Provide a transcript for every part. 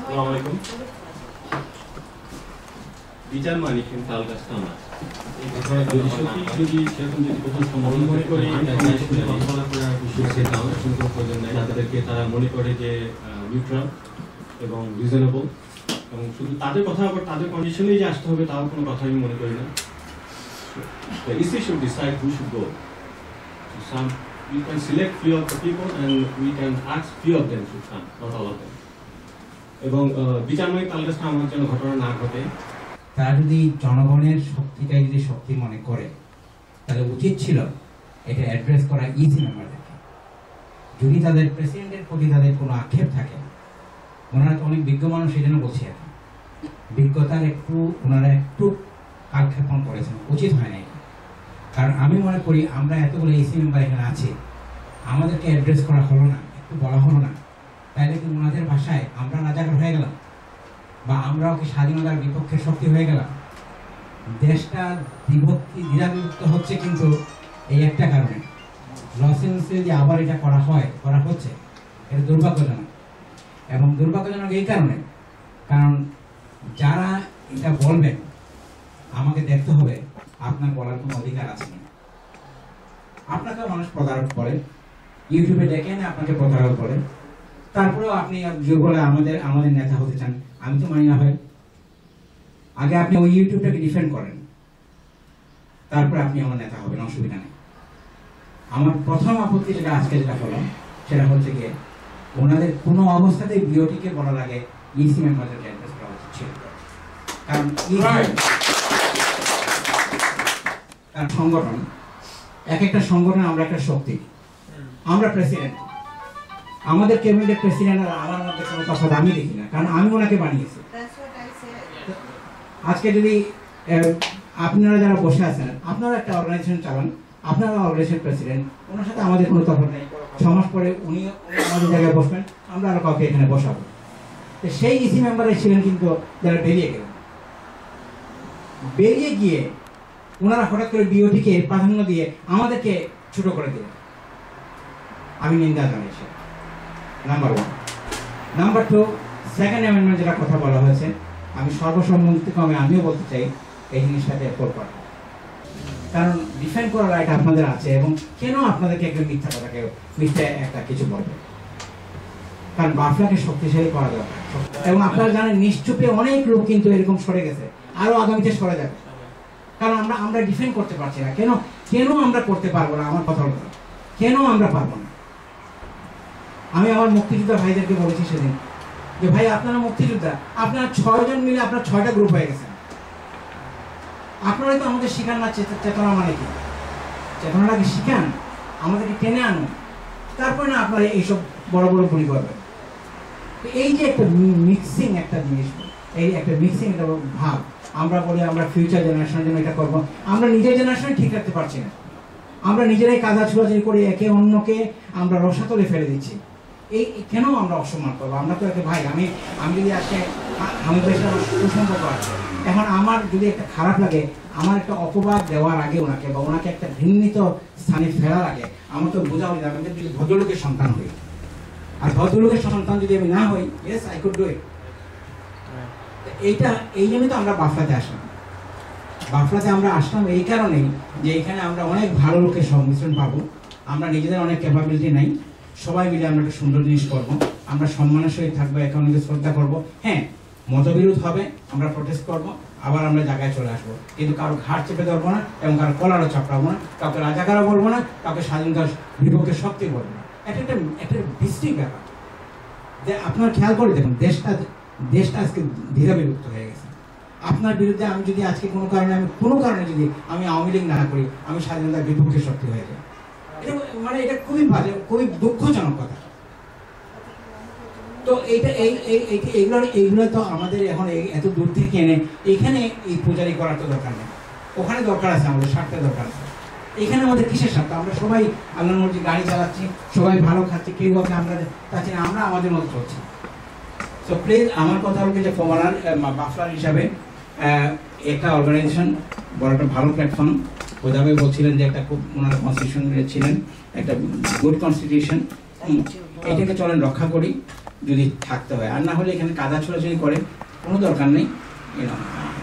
আসসালামু আলাইকুম। বিচার মানি কিন্তু তাল গাছটা আমার এই ঘটনাটা যদি সত্যি যদি সেরকম যদি কোথাও সম্ভব মনে করি হয়, তাহলে তাদের সেটা কল্পনা করে আর কিছু সে কাউন্সিলিং কোনো প্রয়োজন নাই। তাদেরকে তারা মনে করে যে নিউট্রাল এবং রিজনেবল এবং শুধু তাদের কথা আবার তাদের কন্ডিশনেই যে আসতে হবে তাও কোনো কথা আমি মনে করি না। The EC should decide who should go. So some, you can select few of the people and we can ask few of them should come, not all of them. এবং বিচারময় তালগাছটা আমার যেন ঘটনা না ঘটে তারা যদি জনগণের শক্তিটাই যদি শক্তি মনে করে, তাহলে উচিত ছিল এটা অ্যাড্রেস করা ইজি মেম্বারদেরকে যদি তাদের প্রেসিডেন্টের প্রতি তাদের কোনো আক্ষেপ থাকে, ওনারা তো অনেক বিজ্ঞ মানুষ এই জন্য বলছি কি। বিজ্ঞতার একটু, ওনারা একটু কালক্ষেপণ করেছেন, উচিত হয় নাই। কারণ আমি মনে করি, আমরা এতগুলো এসি মেম্বার এখানে আছি, আমাদেরকে অ্যাড্রেস করা হলো না, একটু বলা হলো না তাহলে কি ওনাদের ভাষায় আমরা রাজাকার হয়ে গেলাম? বা আমরাও কি স্বাধীনতার বিপক্ষে শক্তি হয়ে গেলাম? দেশটা বিভক্তি দ্বিধাবিভক্ত হচ্ছে কিন্তু এই একটা কারণে। লস এঞ্জেলসে যদি আবার এটা করা হয়, করা হচ্ছে, এটা দুর্ভাগ্যজনক। এবং দুর্ভাগ্যজনক এই কারণে, কারণ যারা এটা বলবেন, আমাকে দেখতে হবে, আপনার বলার কোনো অধিকার আছে না আপনাকেও মানুষ প্রতারক করে ইউটিউবে দেখেন, আপনাকে প্রতারক করে তারপরেও আপনি যে বলে আমাদের আমাদের নেতা হতে চান আমি তো মানি না ভাই। আগে আপনি ওই ইউটিউবটাকে ডিফেন্ড করেন। তারপরে আপনি আমার নেতা হবেন অসুবিধা নেই। আমার প্রথম আপত্তি যেটা আজকে যেটা হলো সেটা হচ্ছে গিয়ে ওনাদের কোনো অবস্থাতেই বিওটিকে বলার আগে ইসি মেম্বারদেরকে অ্যাড্রেস করা উচিত ছিল। কারণ EC কারণ সংগঠন এক একটা সংগঠন আমরা একটা শক্তি। আমরা প্রেসিডেন্ট আমাদের ক্যাবিনেট প্রেসিডেন্ট আর আমার মধ্যে কোনো তফাৎ আমি দেখি না কারণ আমি ওনাকে বানিয়েছি. আজকে যদি আপনারা যারা বসে আছেন আপনারা একটা অর্গানাইজেশন চালান আপনারা অর্গানাইজেশন প্রেসিডেন্ট ওনার সাথে আমাদের কোনো তফাৎ নেই। ছমাস পরে উনি আমাদের জায়গায় বসবেন আমরা আরও কাউকে এখানে বসাবো। তো সেই ইসি মেম্বারে ছিলেন কিন্তু যারা বেরিয়ে গেলেন। বেরিয়ে গিয়ে ওনারা হঠাৎ করে বিওটিকে প্রাধান্য দিয়ে আমাদেরকে ছোট করে দিলেন। আমি নিন্দা জানাইছি number one number two second amendment যেটা কথা বলা হয়েছে, আমি সর্বসম্মতিক্রমে আমিও বলতে চাই, এই জিনিসটাতে এফোর্ড করা। কারণ ডিফেন্ড করার রাইট আপনাদের আছে এবং কেন আপনাদেরকে একজন মিথ্যা কথা কেউ মিথ্যা একটা কিছু বলবে? কারণ বাফলাকে শক্তিশালী করা দরকার। এবং আপনারা জানেন, নিশ্চুপে অনেক লোক কিন্তু এরকম সরে গেছে। আরও আগামীতে সরে যাবে। কারণ আমরা আমরা ডিফেন্ড করতে পারছি না। কেন কেন আমরা করতে পারব না? আমার কথা কেন আমরা পারব না? আমি আমার মুক্তিযোদ্ধা ভাইদেরকে বলেছি সেদিন যে, ভাই, আপনারা মুক্তিযোদ্ধা, আপনারা ছয়জন মিলে আপনার ছয়টা গ্রুপ হয়ে গেছেন। আপনারাই তো আমাদের শিখান না চেত- চেতনা মানে কি? চেতনাটাকে শিখান? আমাদেরকে টেনে আনুন। তারপরে না আপনারা এইসব বড় বড় ভুল করবেন। এই যে একটা মিক্সিং একটা জিনিস, এই একটা মিক্সিং একটা ভাব, আমরা বলি আমরা ফিউচার জেনারেশনের জন্য এটা করব। আমরা নিজের জেনারেশনে ঠিক রাখতে পারছি না। আমরা নিজেরাই কাদা ছোড়াছুড়ি করে একে অন্যকে আমরা রসাতলে ফেলে দিচ্ছি। এই কেন আমরা অসম্মান করব? আমরা তো একে ভাই, আমি আমি যদি আজকে আমি বেশ আমার সুসম্পর্ক আছে, এখন আমার যদি একটা খারাপ লাগে, আমার একটা অপবাদ দেওয়ার আগে ওনাকে বা ওনাকে একটা ঘৃণিত স্থানে ফেরার আগে আমার তো বোঝা উচিত, আমি যদি ভদ্রলোকের সন্তান হই। আর ভদ্রলোকের সন্তান যদি আমি না হই yes I could do it এইটা, এই জন্যই তো আমরা বাফলাতে আসলাম। বাফলাতে আমরা আসলাম এই কারণেই যে এখানে আমরা অনেক ভালো লোকের সংমিশ্রণ পাবো। আমরা নিজেদের অনেক ক্যাপাবিলিটি নাই। সবাই মিলে আমরা একটা সুন্দর জিনিস করব। আমরা সম্মানের সহিত থাকব, একে শ্রদ্ধা করব। হ্যাঁ মতবিরোধ হবে, আমরা প্রটেস্ট করব, আবার আমরা জায়গায় চলে আসব। কিন্তু কারও ঘাট চেপে ধরবো না এবং কারও কলারও চাপড়াবো না। কাউকে রাজাকারও বলব না, কাউকে স্বাধীনতার বিপক্ষে শক্তি বলব না। এটা একটা একটা বৃষ্টির ব্যাপার। যে আপনার খেয়াল করে দেখুন, দেশটা দেশটা আজকে ধীরে বিভক্ত হয়ে গেছে। আপনার বিরুদ্ধে আমি যদি আজকে কোনো কারণে, আমি কোনো কারণে যদি আমি আওয়ামী লীগ না করি, আমি স্বাধীনতার বিপক্ষে শক্তি হয়ে যাই। মানে এটা খুবই বাজে খুবই দুঃখজনক কথা। তো এইটা এই এই, এই- এইগুলো এইগুলো তো আমাদের এখন এত দূর থেকে এনে এখানে এই পূজারি করার তো দরকার নেই। ওখানে দরকার আছে, আমাদের স্বার্থের দরকার আছে। এখানে আমাদের কিসের স্বার্থ? আমরা সবাই আল্লাহ মর্জি গাড়ি চালাচ্ছি, সবাই ভালো খাচ্ছি, কেউ কাউকে আমরা চাচ্ছি আমরা আমাদের মতো চলছি। তো প্লিজ আমার কথা হলো যে ফমালার বাফলার হিসাবে একটা অর্গানাইজেশন বড় একটা ভালো প্ল্যাটফর্ম ওইভাবে বলছিলেন যে একটা খুব ওনার কনস্টিটিউশন ছিলেন একটা গুড কনস্টিটিউশন এটাকে চলেন রক্ষা করি যদি থাকতে হয়। আর না হলে এখানে কাদা ছোড়াছুড়ি করে কোনো দরকার নেই।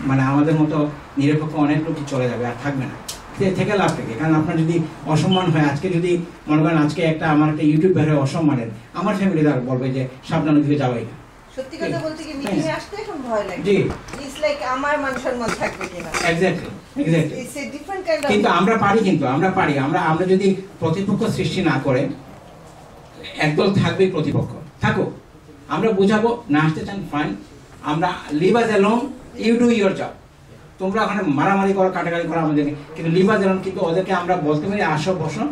মানে আমাদের মতো নিরপেক্ষ অনেক লোকই চলে যাবে আর থাকবে না। থেকে লাভ থেকে। কারণ আপনার যদি অসম্মান হয় আজকে যদি মনে করেন আজকে একটা আমার একটা ইউটিউব বের হয় অসম্মানের আমার ফ্যামিলি তার বলবে যে সাবধানের দিকে যাবে না। সত্যি কথা বলতে কি মিটিং আসতে এখন ভয় লাগে। জি। ইটস লাইক আমার মান সম্মান থাকবে কিনা। এক্স্যাক্টলি কিন্তু আমরা পারি কিন্তু আমরা পারি। আমরা আমরা যদি প্রতিপক্ষ সৃষ্টি না করে একদল থাকবে প্রতিপক্ষ। থাকো। আমরা বুঝাবো না আসতে চান ফাইন আমরা leave us alone you do your job তোমরা ওখানে মারামারি করো কাটাকাটি করো আমাদেরকে। কিন্তু লিভ আজ অ্যালোন কিন্তু ওদেরকে আমরা বলতে পারি আসো বসো।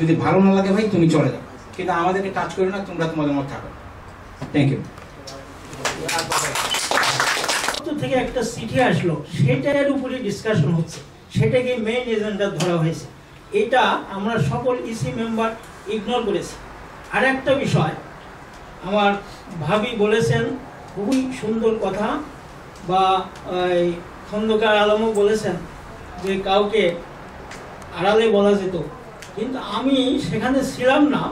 যদি ভালো না লাগে ভাই তুমি চলে যাও। কিন্তু আমাদেরকে টাচ করো না তোমরা তোমাদের মতো থাকো। থ্যাংক ইউ থেকে একটা চিঠি আসলো সেটার উপরে ডিসকাশন হচ্ছে। সেটাকে মেইন এজেন্ডা ধরা হয়েছে। এটা আমরা সকল ইসি মেম্বার ইগনোর করেছি। আর একটা বিষয় আমার ভাবি বলেছেন খুবই সুন্দর কথা বা এই খন্দকার আলমও বলেছেন যে কাউকে আড়ালে বলা যেত। কিন্তু আমি সেখানে ছিলাম না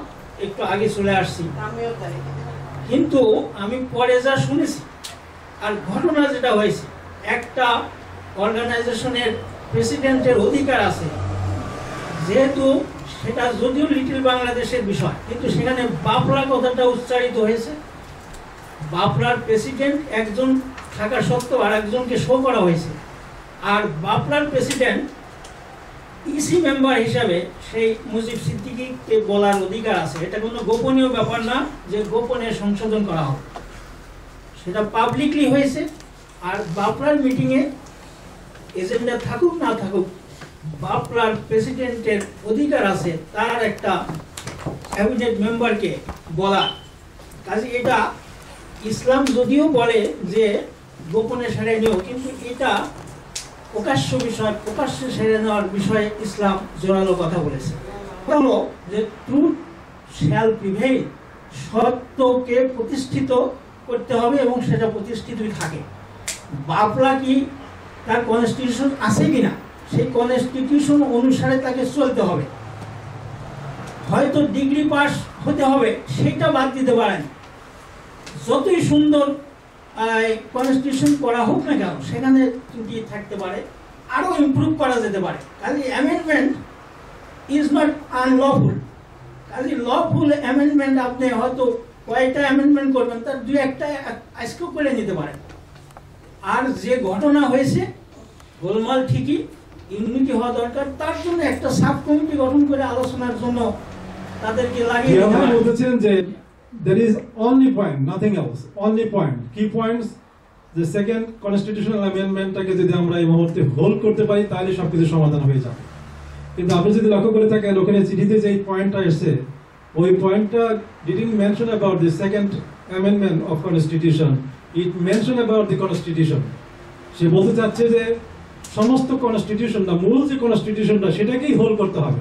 একটু আগে চলে আসছি। আমিও তাই। কিন্তু আমি পরে যা শুনেছি আর ঘটনা যেটা হয়েছে, একটা অর্গানাইজেশনের প্রেসিডেন্টের অধিকার আছে। যেহেতু সেটা যদিও লিটিল বাংলাদেশের বিষয়, কিন্তু সেখানে বাপলা কথাটা উচ্চারিত হয়েছে। বাপলার প্রেসিডেন্ট একজন থাকা সত্ত্বেও আর একজনকে শো করা হয়েছে। আর বাপলার প্রেসিডেন্ট ইসি মেম্বার হিসাবে সেই মুজিব সিদ্দিকিকে বলার অধিকার আছে। এটা কোনো গোপনীয় ব্যাপার না যে গোপনে সংশোধন করা হবে সেটা পাবলিকলি হয়েছে, আর বাপলার মিটিংয়ে এজেন্ডা থাকুক না থাকুক বাপলার প্রেসিডেন্টের অধিকার আছে, তার একটা ক্যাবিনেট মেম্বারকে বলা। কাজে এটা ইসলাম যদিও বলে যে গোপনে সেরে নিও, কিন্তু এটা প্রকাশ্য বিষয়, প্রকাশ্যে সেরে নেওয়ার বিষয়ে ইসলাম জোরালো কথা বলেছে। হলো যে ট্রুথ শ্যাল প্রিভেইল সত্যকে প্রতিষ্ঠিত করতে হবে এবং সেটা প্রতিষ্ঠিতই থাকে। বাপলা কি তার কনস্টিটিউশন আছে কিনা? সেই কনস্টিটিউশন অনুসারে তাকে চলতে হবে। হয়তো ডিগ্রি পাস হতে হবে, সেটা বাদ দিতে পারেন। যতই সুন্দর কনস্টিটিউশন করা হোক না কেন, সেখানে ত্রুটি থাকতে পারে আরও ইমপ্রুভ করা যেতে পারে। কাজে অ্যামেন্ডমেন্ট ইজ নট আনলফুল কাজে লফুল অ্যামেন্ডমেন্ট আপনি হয়তো কয়েকটা অ্যামেন্ডমেন্ট করবেন তার দু একটা আজকেও করে নিতে পারেন। আর যে ঘটনা হয়েছে গোলমাল ঠিকই ইউনিটি হওয়া দরকার তার জন্য একটা সাব কমিটি গঠন করে আলোচনার জন্য তাদেরকে লাগিয়ে বলতেছেন যে there is only point nothing else only point key points the second constitutional amendmentটাকে যদি আমরা এই মুহূর্তে হোল্ড করতে পারি তাহলে সবকিছু সমাধান হয়ে যাবে। কিন্তু আপনি যদি লক্ষ্য করে থাকেন ওখানে চিঠিতে যে পয়েন্টটা এসেছে ওই পয়েন্টটা didn't mention about the second amendment of constitution it mention about the constitution সে বলতে চাচ্ছে যে সমস্ত কনস্টিটিউশনটা মূল যে কনস্টিটিউশনটা সেটাকেই হোল্ড করতে হবে।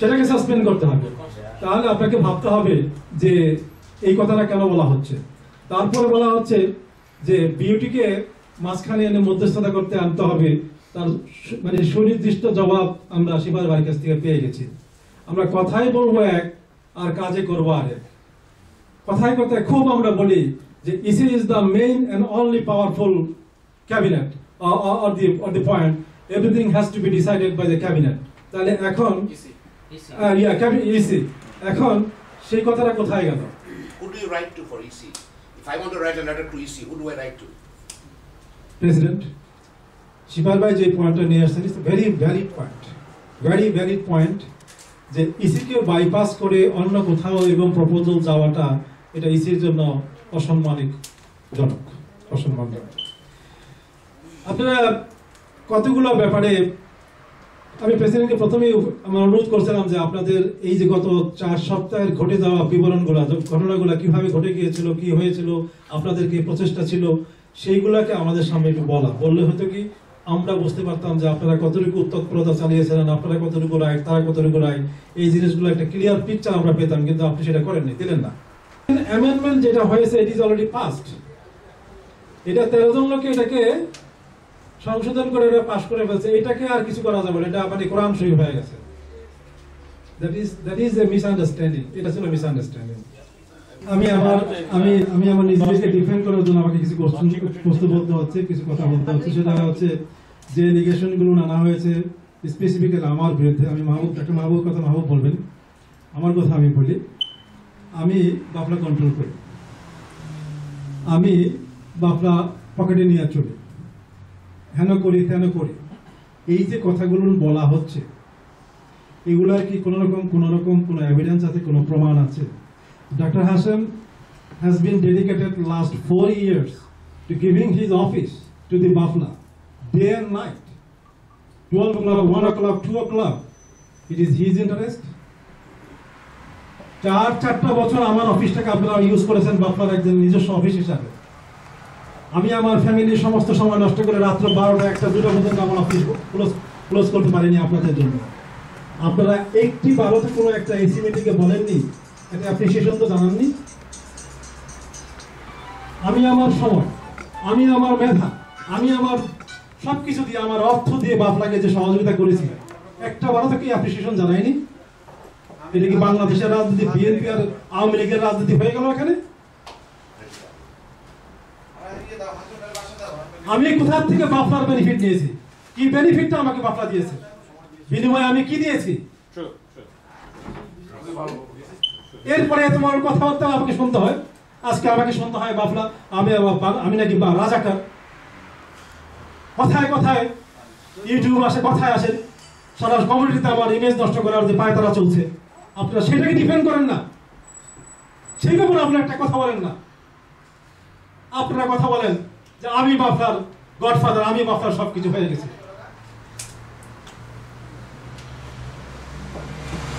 সেটাকে সাসপেন্ড করতে হবে। তাহলে আপনাকে ভাবতে হবে যে এই কথাটা কেন বলা হচ্ছে? তারপরে বলা হচ্ছে যে বিউটিকে মাঝখানে এনে মধ্যস্থতা করতে আনতে হবে। তার মানে সুনির্দিষ্ট জবাব আমরা শিবার ভাইয়ের কাছ থেকে পেয়ে গেছি। আমরা কথাই বলব এক আর কাজে করব আরেক। কথায় কথায় খুব আমরা বলি যে EC is the main and only powerful cabinet or the or the point everything has to be decided by the cabinet তাহলে এখন Uh, yeah, এখন সেই কথাটা কোথায় গেল? Who do you write to for EC? If I want to write a letter to EC, who do I write to? Shipar ভাই যে পয়েন্টটা নিয়ে আসছেন it's very valid point very valid point যে ইসিকে বাইপাস করে অন্য কোথাও এবং প্রপোজাল যাওয়াটা এটা ইসির জন্য অসম্মানিক জনক, অসম্মানজনক। আপনারা কতগুলো ব্যাপারে, আমি প্রেসিডেন্টকে প্রথমেই আমি অনুরোধ করছিলাম যে আপনাদের এই যে গত চার সপ্তাহের ঘটে যাওয়া বিবরণগুলো ঘটনাগুলো কীভাবে ঘটে গিয়েছিল, কি হয়েছিল, আপনাদের কি প্রচেষ্টা ছিল, সেইগুলাকে আমাদের সামনে একটু বলা। বললে হয়তো কি আমরা বুঝতে পারতাম যে আপনারা কতটুকু উত্তৎপরতা চালিয়েছিলেন আপনারা কতটুকু রায় তারা কতটুকু রায় এই জিনিসগুলো একটা ক্লিয়ার পিকচার আমরা পেতাম, কিন্তু আপনি সেটা করেননি দিলেন না। অ্যামেন্ডমেন্ট যেটা হয়েছে ইট ইজ অলরেডি পাস্ট এটা তেরো জন লোকে এটাকে সংশোধন করে এটা পাশ করে ফেলছে। এটাকে আর কিছু করা যাবে না, এটা মানে কোরআন শরীফ হয়ে গেছে। That is that is a misunderstanding এটা ছিল মিসআন্ডারস্ট্যান্ডিং আমি আমার আমি আমি আমার নিজেকে ডিফেন্ড করার জন্য আমাকে কিছু কোশ্চেন প্রশ্ন বলতে হচ্ছে, কিছু কথা বলতে হচ্ছে। সেটা হচ্ছে যে এলিগেশনগুলো আনা হয়েছে স্পেসিফিক্যালি আমার বিরুদ্ধে। আমি মাহবুব একটা মাহবুব কথা মাহবুব বলবেন। আমার কথা আমি বলি। আমি বাফলা কন্ট্রোল করি। আমি বাফলা পকেটে নিয়ে চলি। হেন করি, তেন করি। এই যে কথাগুলো বলা হচ্ছে, এগুলার কি কোনো রকম কোনো রকম কোনো এভিডেন্স আছে, কোনো প্রমাণ আছে? Dr. Hassan has been dedicated last four years to giving his office to the Bafla, day and night. 12 o'clock, 1 o'clock, 2 o'clock. It is his interest. চার চারটা বছর আমার অফিসটাকে আপনারা ইউজ করেছেন বাফলার একজন নিজস্ব অফিস হিসাবে আমি আমার ফ্যামিলির সমস্ত সময় নষ্ট করে রাত্র বারোটা একটা দুটো পর্যন্ত আমার অফিস ক্লোজ ক্লোজ করতে পারিনি আপনাদের জন্য আপনারা একটি বারোতে কোনো একটা এসি মিটিংকে বলেননি এটা অ্যাপ্রিসিয়েশন তো জানাননি? আমি আমার সময়, আমি আমার মেধা, আমি আমার সবকিছু দিয়ে আমার অর্থ দিয়ে বাপলাকে যে সহযোগিতা করেছি, একটা বারো থেকে অ্যাপ্রিসিয়েশন জানাইনি এটা কি বাংলাদেশের রাজনীতি, বিএনপি আর আওয়ামী লীগের রাজনীতি হয়ে গেল এখানে? আমি কোথা থেকে বাফলার বেনিফিট নিয়েছি? কি বেনিফিটটা আমাকে বাফলা দিয়েছে? বিনিময়ে আমি কি দিয়েছি? এরপরে তোমার কথাবার্তা আমাকে শুনতে হয়। আজকে আমাকে শুনতে হয় বাফলা আমি আমি নাকি রাজাকার। কথায় কথায় ইউটিউব আসে, কথায় আসে। সারা কমিউনিটিতে আমার ইমেজ নষ্ট করার যে পায়তারা চলছে। আপনারা সেটাকে ডিপেন্ড করেন না। সেই ব্যাপারে আপনারা একটা কথা বলেন না। আপনারা কথা বলেন যে আমি বাফলার গডফাদার আমি বাফলার সবকিছু হয়ে গেছে।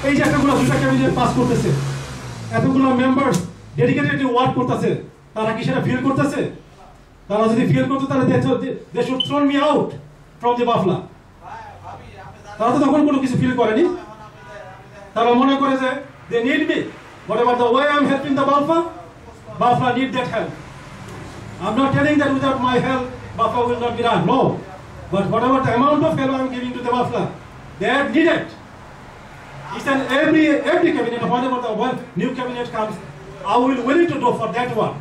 এই যে এতগুলো দুটা ক্যাবিনেট পাস করতেছে। এতগুলো মেম্বার্স ডেডিকেটেডলি ওয়ার্ক করতেছে তারা কি সেটা ফিল করতেছে তারা যদি ফিল করতো তাহলে they should thrown me out from the BAFLA তারা তো তখন কোনো কিছু ফিল করেনি তারা মনে করে যে they need me whatever the way I am helping the BAFLA BAFLA need that help I'm not telling that without my help, Bafla will not be run. No. But whatever the amount of help I'm giving to the BAFLA they are needed. Each and every every cabinet, whenever the one new cabinet comes, I will willing to do for that one.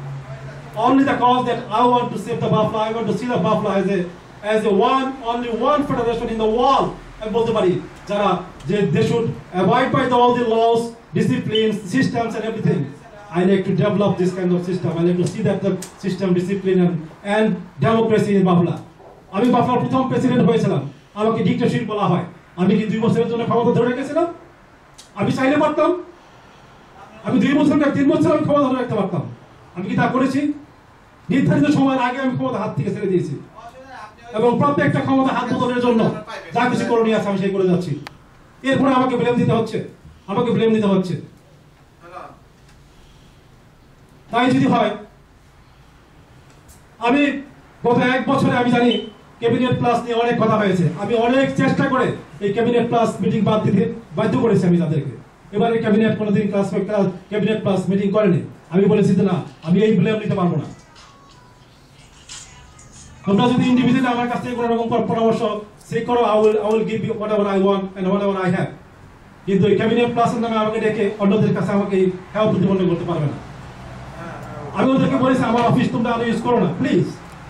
Only the cause that I want to save the Bafla, I want to see the Bafla as a as a one, only one federation in the world. আমি বলতে পারি যারা যে they should abide by the, all the laws, disciplines, systems and everything. I like to develop this kind of system. I like to see that the system, discipline and, and democracy in Bafla. আমি বাফলার প্রথম president হয়েছিলাম আমাকে dictatorship বলা হয় আমি কি দুই বছরের জন্য ক্ষমতা ধরে রেখেছিলাম আমি চাইলে পারতাম। আমি দুই বছর না তিন বছর আমি ক্ষমতা রাখতে পারতাম। আমি কি তা করেছি? নির্ধারিত সময়ের আগে আমি ক্ষমতা হাত থেকে ছেড়ে দিয়েছি। এবং প্রত্যেকটা ক্ষমতা হাত বদলের জন্য যা কিছু করণীয় আছে আমি সেই করে যাচ্ছি। এরপরে আমাকে ব্লেম দিতে হচ্ছে। আমাকে ব্লেম দিতে হচ্ছে। তাই যদি হয়, আমি গত এক বছরে আমি জানি ক্যাবিনেট প্লাস নিয়ে অনেক কথা হয়েছে। আমি অনেক চেষ্টা করে এই ক্যাবিনেট প্লাস মিটিং বাদ দিতে বাধ্য করেছি আমি তাদেরকে। এবারে ক্যাবিনেট কোনোদিন ক্লাস ক্যাবিনেট প্লাস মিটিং করেনি। আমি বলেছি যে না, আমি এই ব্লেম নিতে পারব না। তোমরা যদি ইন্ডিভিজুয়ালি আমার কাছ থেকে কোনো রকম পর- পরামর্শ সেই করো I will I will give you whatever I want and whatever I have কিন্তু এই ক্যাবিনেট প্লাসের নামে আমাকে ডেকে অন্যদের কাছে আমাকে হেল্প প্রতিপন্ন করতে পারবে না। আমি ওদেরকে বলেছি, আমার অফিস তোমরা আরও ইউজ করো না প্লিজ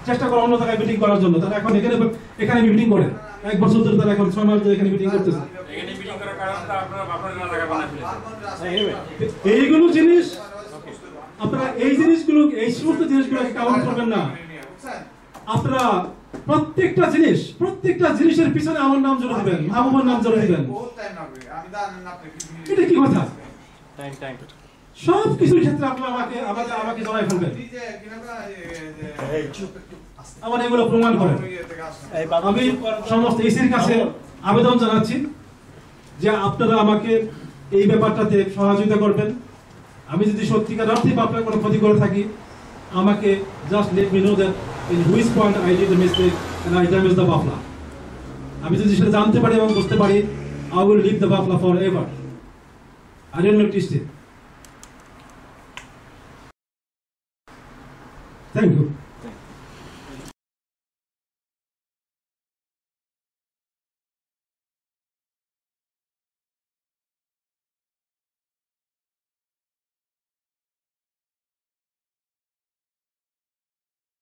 চেষ্টা করো অন্য জায়গায় মিটিং করার জন্য। তারা এখন এখানে এখানে মিটিং করে। এক বছর ধরে তারা এখন ছয় মাস ধরে এখানে মিটিং করতেছে। এখানে মিটিং করার কারণ তো আপনারা আপনার না জায়গা বানাই ফেলেছেন। এইগুলো জিনিস আপনারা এই জিনিসগুলো এই সমস্ত জিনিসগুলোকে কাউন্ট করবেন না। আপনারা প্রত্যেকটা জিনিস প্রত্যেকটা জিনিসের পিছনে আমার নাম জড়ো দিবেন মাহবুবের নাম জড়ো দিবেন। এটা কি কথা? সব কিছুর ক্ষেত্রে আপনারা আমাকে আমাকে আমাকে জড়াই ফেলবেন। আমার এগুলো প্রমাণ করেন। আমি সমস্ত এসির কাছে আবেদন জানাচ্ছি যে আপনারা আমাকে এই ব্যাপারটাতে সহযোগিতা করবেন। আমি যদি সত্যিকার অর্থে বা আপনার কোনো ক্ষতি করে থাকি আমাকে just let me know that in which point I did the mistake and I damage the BAFLA. আমি যদি সেটা জানতে পারি এবং বুঝতে পারি I will leave the BAFLA forever I don't notice it